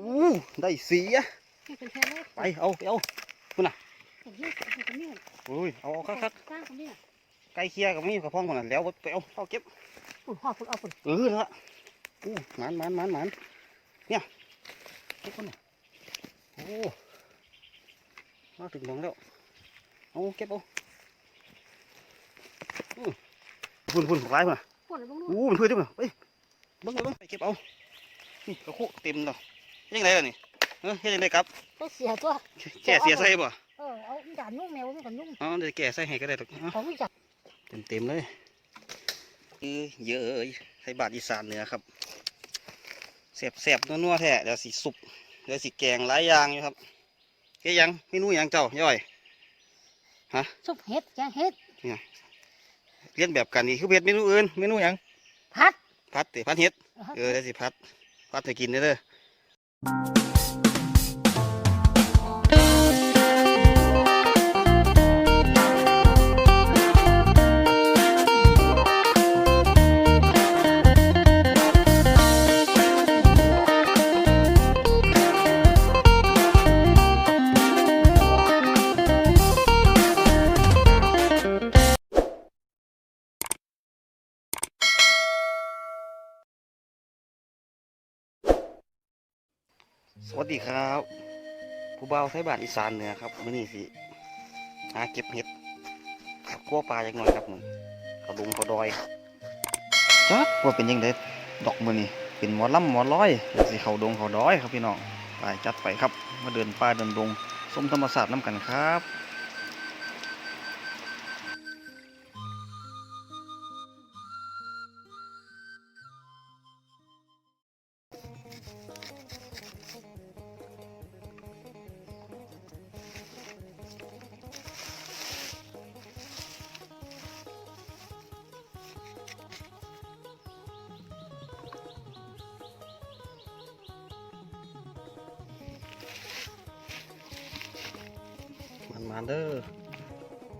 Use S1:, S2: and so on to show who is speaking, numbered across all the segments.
S1: อู้ได้สีอะไปเอาไปเอา
S2: ผมยืดให้เป็นเนี่ย
S1: อุ้ยเอาเอาคักคักไก่เคียกับมีกับพ่องคนนั้นแล้วไปเอาเอาเก็บ
S2: ปุ่นหอบปุ่นเอาปุ่น
S1: เออละอู้หมันหมันหมันหมันเนี่ยเก็บคนน่ะโอ้มาถึงหมองแล้วเอาเก็บเอาอู้พุ่นพุ่นหลายพุ่นน่ะ
S2: ปุ่นอะไรบ้างลูก
S1: อู้มันเพื่อนจังเลยไปเบิ้งเบิ้งไปเก็บเอานี่กระคุเต็มแล้ว ยังไงล่ะนี่เออเฮ็ดยังไงครับ
S2: ก็เสียตัว
S1: แก่เสียใส่บ่
S2: เออเอาอีด่านนุ่งแมวนี่ก่อนนุ่ง
S1: อ๋อเดี๋ยวแก่ใส่ให้ก็ได้ดอกเอา
S2: ของวิจัก
S1: เต็มเต็มๆเลยเออเยอะเอ้ยใส่บาทอีสานเหนือครับแสบแสบๆนัวๆแท้เดี๋ยวสีสุกเดี๋ยวสีแกงหลายอย่างอยู่ครับเฮ็ดหยังเมนูหยังเจ้าย่อย
S2: ซุปเห็ดแกงเห็ด
S1: เลียนแบบกันนี่คือเฮ็ดเมนูอื่นเมนูหยัง
S2: พัด
S1: พัดติพัดเฮ็ดเออเดี๋ยวสิพัดพัดไปกินเด้อเด้อ ส วัสดีครับ ผู้บ่าวไทยบ้านอีสานเหนือครับมื้อนี้สิหาเก็บเห็ดขับกัวปลาอย่างน้อยครับมึงเขาลุงเขาดอยจักว่าเป็นยังไงดอกมือนี่เป็นหมอลำหมอร้อยเดี๋ยวสิเขาดงเขาดอยครับพี่น้องไปจัดไปครับ มาเดินป่าเดินดงสมธรรมศาสตร์น้ำกันครับ มันมาเด้อ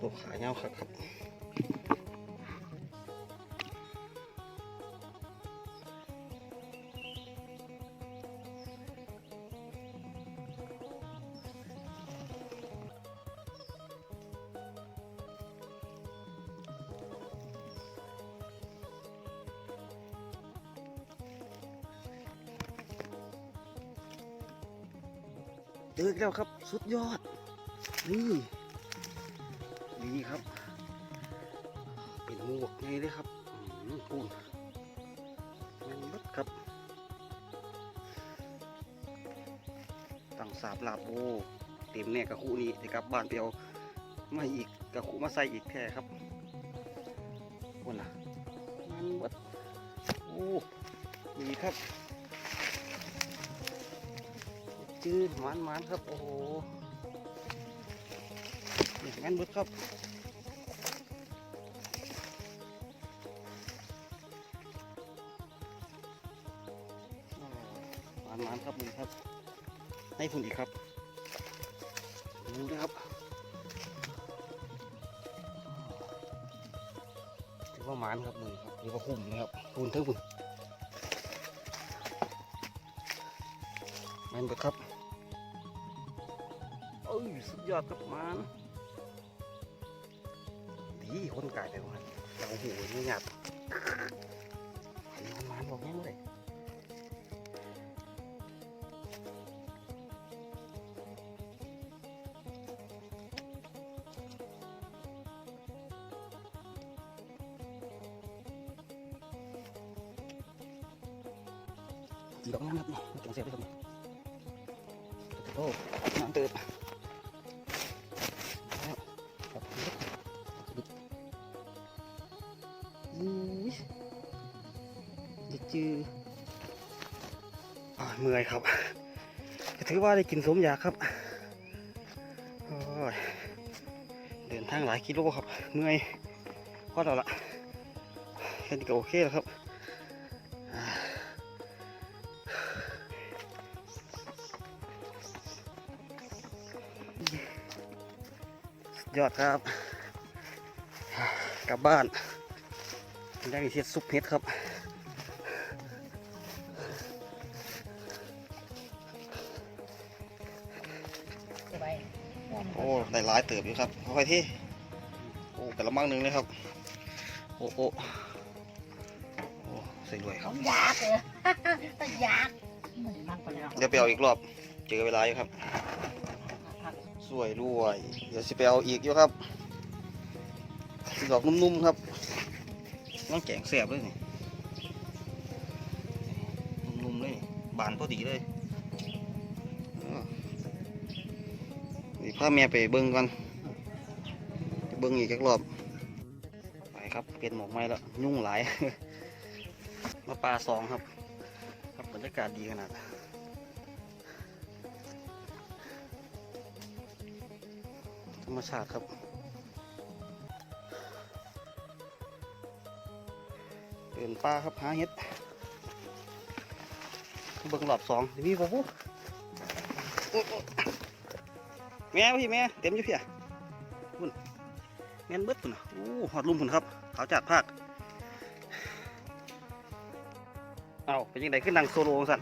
S1: ตัวขาเงาครับครับเจอแล้วครับ สุดยอด นี่นี่ครับ เป็นหมวกไงเลยครับอืมปูนมันบัดครับตั้งสาบลาบโอเต็มแน่กระคู่นี้เดี๋ยวกลับบ้านไปเอามาอีกกระคู่มาใส่อีกแท้ครับคนน่ะมันบัดโอ้ดีครับจืดหมันมันๆครับ โอ้โห นี่งั้นเบิดครับหวานหวานครับมึงครับ ให้คุณอีกครับดูนะครับถือว่าหมานครับมึงครับถือว่าคุ้มนะครับคุณเท่าคุณมันเบิดครับ เอ้ยสุดยอดครับหมา นดีคนกายแต่ว่าเจ้าหูไม่หยาบดีมันมาบอกแม่งเลยดอกนั้นครับเนี่ยมันจังเสียไปทำไมโอ้น้ำเติบ เมื่อยครับถือว่าได้กินสมอยากครับเดินทางหลายกิโลครับ เมื่อยพอแล้วละแค่นี้ก็โอเคแล้วครับยอดครับ กลับบ้านได้เทียซุปเห็ดครับ อ้ได้หลายเติบอยู่ครับค่อยๆที่โอ้กระมังหนึ่งเลยครับ โอ้โอ้โอ้ใส่ด้วยค
S2: ข
S1: รั
S2: อบงยากเลยแต่ยากนั่งไปแล้ว
S1: เดี๋ยวไปเอาอีกรอบ เจอเวลาอยู่ครับ สวยรวย เดี๋ยวสิไปเอาอีกอยู่ครับดอกนุ่มๆครับน้องแกงแสบเลยนี่นุ่มๆเลยบานพอดีเลย พาแม่ไปเบิ้งกันเบิ้งอีกจักรอบ ไปครับเปลี่ยนหมอกไม้แล้ว ยุ่งหลาย มาปลาสองครับ ครับบรรยากาศดีขนาดธรรมชาติครับเดินป่าครับหาเห็ดเบิ่งรอบสองนี่พ่อผู้ แม่พี่แม่เต็มอยู่เพี่ยพุ่นแม่นเบิดพุ่นน่ะโอ้หอดลุ่มพุ่นครับขาวจัดภาคเอาเป็นยังไงขึ้นดังโซโล่สั่น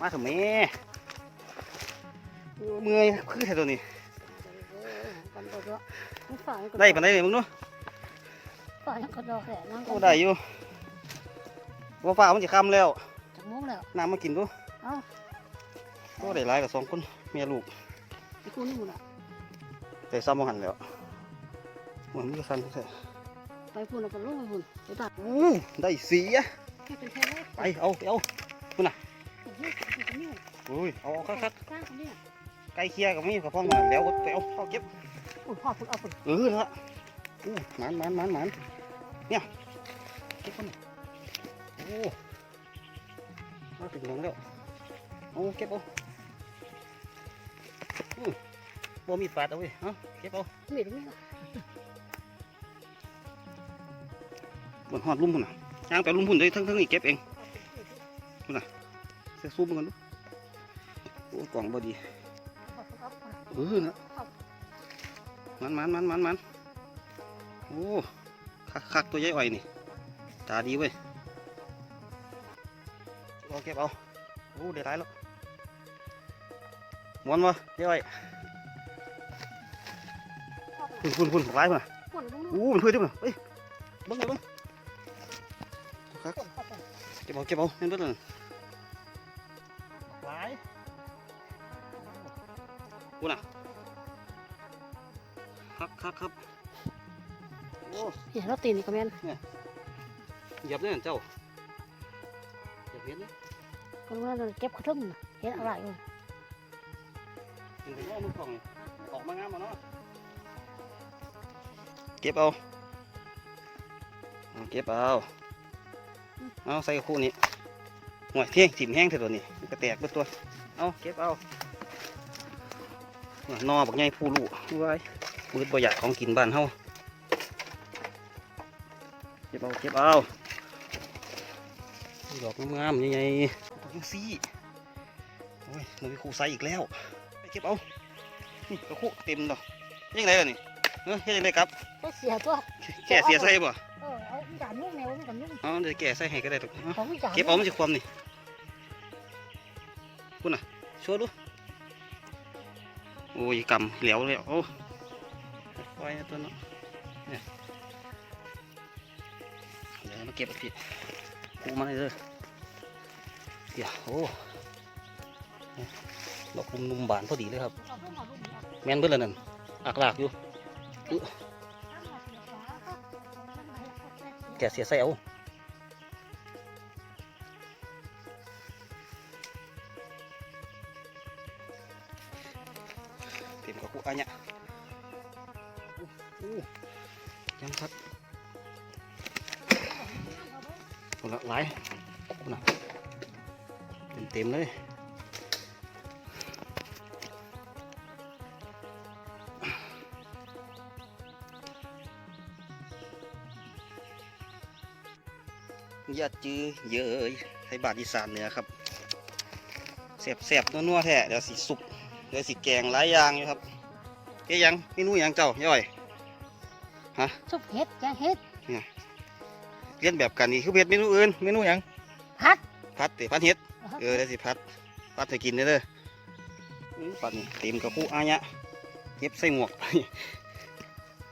S1: มาเถอะแม่โอ้เมื่อยคือแค่ตัวนี้
S2: กันตัวด้วยมึงฝ่ายก็
S1: ได้ปานใดเลยมึงเนาะ
S2: ฝ่ายก็ดอกแหนั่ง
S1: โอ้ได้อยู่ว่าฟ้ามันจะค่ำแล้ว
S2: จากมุ้งแล้ว
S1: น้ำมากินดู
S2: เอ้า
S1: โอ้ได้หลายกับสองคนเมียลูก
S2: ไอ้กูนี่มึงอะ
S1: ได้ซ้ำมาหันแล้วเหมือนมันจะสั่นแท้
S2: ไปพูนเอาไปลูกไปพูนไปตัด
S1: อู้ได้สีอะ
S2: ให้เป็นแค่เล็ก
S1: ไปเอาไปเอา
S2: ไอ้ที่ไอ้ที่นี่
S1: อุ้ยเอาเอาคักคัก
S2: กล้าคนนี้
S1: ๆไก่เคียกับมีกับพ่อมาแล้วไปเอาเอาเก็บ
S2: อุ้ยพ่อพูนเอาพูน
S1: เออละอู้หมันหมันหมันหมันเนี่ยเก็บคนน่ะโอ้มาถึงหลังแล้วเอาเก็บเอา บ่มีดปาดเอาเว้ยเอาเก็บเอา
S2: มีดนี่
S1: บนหอดลุ่มพุ่นน่ะย่างไปลุ่มพุ่นได้ทั้งทั้งนี่เก็บเองเสียซูมกันดูโอ้กล่องบดีเออนะมันมันมันมันมันโอ้คักคักตัวใหญ่อ่อยนี่ตาดีเว้ยเอาเก็บเอาโอ้ได้หลายแล้วม้วนวะใหญ่อ่อย พุ่นพุ่นพุ่นหลายพุ่นน่ะ
S2: พูนลุง
S1: โอ้มันเพื่อนด้วยพุ่นน่ะเฮ้ยเบิ้งเลยเบิ้งคักเก็บเอาเก็บเอาเห็นเบิ้งเลยหลายพุ่นน่ะคักคักครับโอ้
S2: เห็นเราตีนี่ก็แม่น
S1: เหยียบเลยนั่นเจ้าเหยียบเห็นเลย
S2: คนว่าเราเก็บขทุ่มเห็นอะไรอยู่
S1: เห็นแต่ว่ามือกล่องนี่ออกมางามมาเนาะ เก็บเอาเอาเก็บเอาเอาใส่คู่นี้ห่วยเที่ยงถิ่มแห้งเถอะตัวนี้มันก็แตกเบิดตัวเอาเก็บเอาว่านอบักใหญ่ผู้ลูกไว้มืดบ่อยากของกินบ้านเฮาเก็บเอาเก็บเอาดอกงามๆใหญ่ๆดอกยังซี่โอ้ยหนูมีครูใส่อีกแล้วไปเก็บเอานี่กระคุเต็มดอกยังไงล่ะนี่ เฮ้ยยังไงครับ
S2: ก็เสียตัว
S1: แก่เสียใส่บ่
S2: เออเอาจานนุ่มแมวมันกันนุ่ม
S1: เอาเดี๋ยวแก่ใส่ให้ก็ได้ดอกเอา
S2: ของจาน
S1: เก็บเอามันจะความนี่คุณน่ะโชว์ดูโอ้ยกำเหลวเลยโอ้ปล่อยนะตัวเนาะเนี่ยเดี๋ยวมาเก็บอีกทีกูมาเลยเด้อเดี๋ยวโอ้เนี่ยดอกนุ่มๆบานพอดีเลยครับ แม่นเบิดแล้วนั่นอักลากอยู่ อุ๊ยแกเสียใส่เอาเต็มกับ ยอู้อู้ยังครับคนละหลายคนละเต็มเต็มๆเลยอย่าจื้อเยอะให้บาทอีสานเหนือครับเสียบเสียบๆนัวๆแท้เดี๋ยวสิสุกเดี๋ยวสิแกงหลายอย่างอยู่ครับเอ๊ยยังเมนูหยังเจ้าย่อย
S2: ซุปเห็ดแกงเห็ด
S1: เรียนแบบกันนี่คือเผ็ดเมนูอื่นเมนูหยัง
S2: ผัด
S1: พัดเตะพัดเห็ดเออเดี๋ยวสิพัดพัดให้กินเด้อเด้ออื้อปัดนี่เต็มกระปุกอายะเก็บใส่หมวก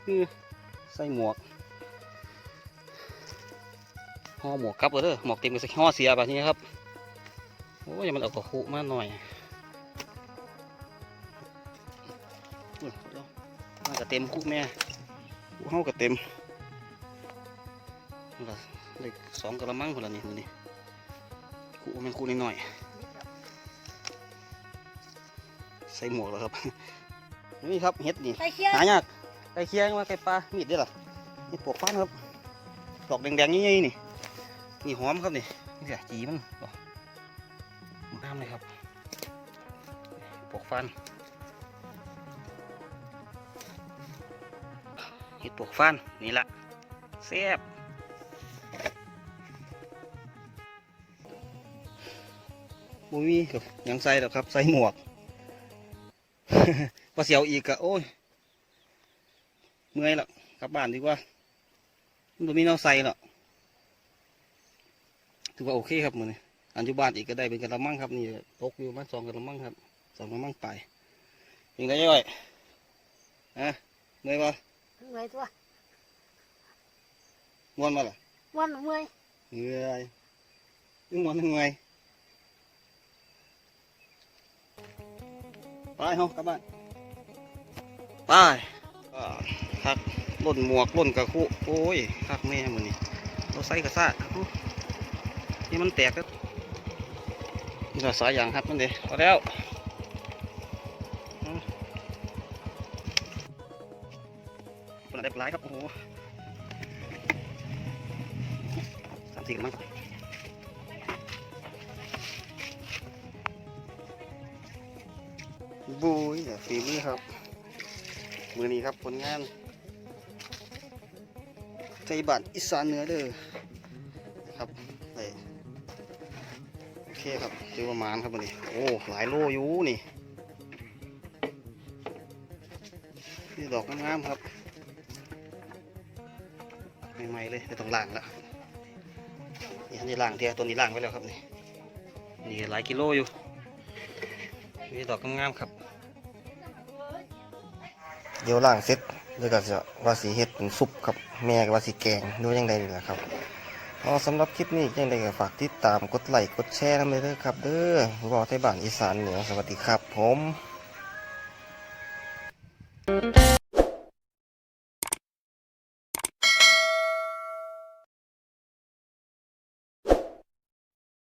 S1: คือใส่หมวก ห่อหมวกกลับเลยเด้อหมวกเต็มกับห่อเสียแบบนี้ครับโอ้ยมันเอากระคุมาหน่อยอุ้ยเดี๋ยวมันก็เต็มคุกแม่คุกเฮาก็เต็มมันก็ได้สองกระมังคนละนี่มือนี่คุกมันคุกนิดหน่อยๆใส่หมวกแล้วครับนี่ครับเห็ดนี่
S2: ไปเชียร์
S1: หายากไก่เคียงมาไก่ปลามีดเด้อล่ะนี่ปวกฟ้านครับดอกแดงๆนี่นี่ นี่หอมครับนี่นี่แหละจีมันดอกงามเลยครับปวกฟ้านเห็ดปวกฟ้านนี่ละแซ่บบ่มีกับยังใส่หรอครับ ใส่หมวกพอเสียวอีกอะโอ้ย เมื่อยละกลับบ้านดีกว่ามันบ่มีแนวใส่หรอก ถือว่าโอเคครับมือนี้อันอยู่บ้านอีกก็ได้เป็นกระมังครับนี่ตกอยู่ประมาณสองกระมังครับสองกระมังไปยังไงย่อยฮะเมื่อยปะ
S2: เมื่อยตัว
S1: ม่วนมาล่ะ
S2: วันเมื่อย
S1: เหนื่อยยิ่งม่วนยิ่งเมื่อยไปเฮากลับบ้านไปอ่าคักล่นหมวกล่นกระคุโอ้ยคักแม่มือนี้เราใส่กระซ่าเอ้า นี่มันแตกแล้วนี่เราสายยางครับมันเด้พอแล้วอืมเป็นอะไรหลายครับโอ้โหสามสี่มั้งบุยเนี่ยฝีมือครับ มือนี้ครับผลงานใจบ้านอีสานเหนือเด้อครับไป เคครับถือประมาณครับวันนี้โอ้หลายโลอยู่นี่นี่ดอกงามๆครับใหม่ๆเลยไม่ต้องล่างแล้วนี่อันนี้ล่างเทียตัวนี้ล่างไว้แล้วครับนี่นี่หลายกิโลอยู่นี่ดอกงามๆครับ เดี๋ยวล่างเสร็จเดี๋ยวก็จะว่าสีเห็ดเป็นซุปครับแม่ก็ว่าสีแกงดูยังไงนี่แหละครับ เอาสำหรับคลิปนี้ยังไงก็ฝากติดตามกดไลค์กดแชร์นะเด้อครับ เด้อบอกไทยบ้านอีสานเหนือสวัสดีครับผม